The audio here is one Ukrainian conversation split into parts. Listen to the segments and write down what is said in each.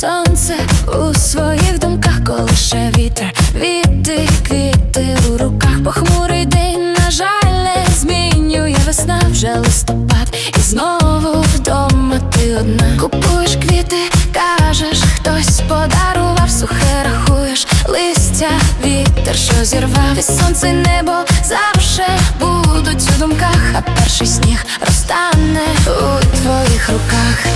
сонце у своїх думках колише вітер, квіти, квіти у руках, похмурий день, на жаль, не змінює весна, вже листопад, і знову вдома ти одна. Купуєш квіти, кажеш, хтось подарував, сухе рахуєш, листя, вітер, що зірвав, і сонце, небо завше будуть у думках, а перший сніг розтане у твоїх руках.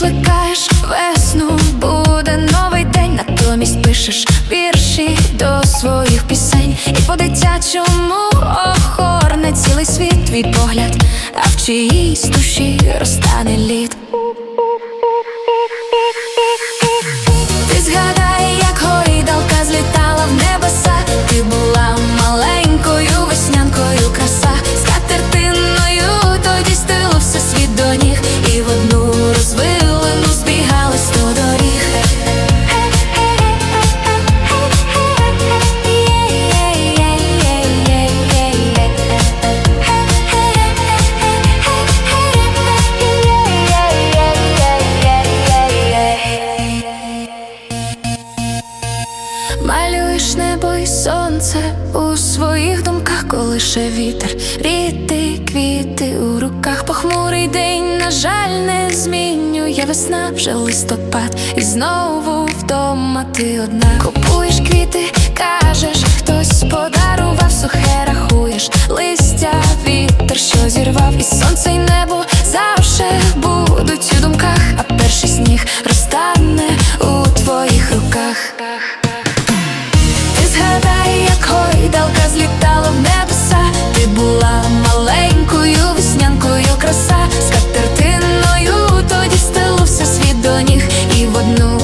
В душі плекаєш весну, буде новий день, натомість пишеш вірші до своїх пісень, і по дитячому охорне цілий світ твій погляд, а в чиїсь душі розтане лід. Сонце у своїх думках, колише вітер, ріти, квіти у руках, похмурий день, на жаль, не змінює. Весна, вже листопад, і знову вдома ти одна. Купуєш квіти, кажеш, хтось подарував, сухе рахуєш, листя, вітер, що зірвав, і сонце. would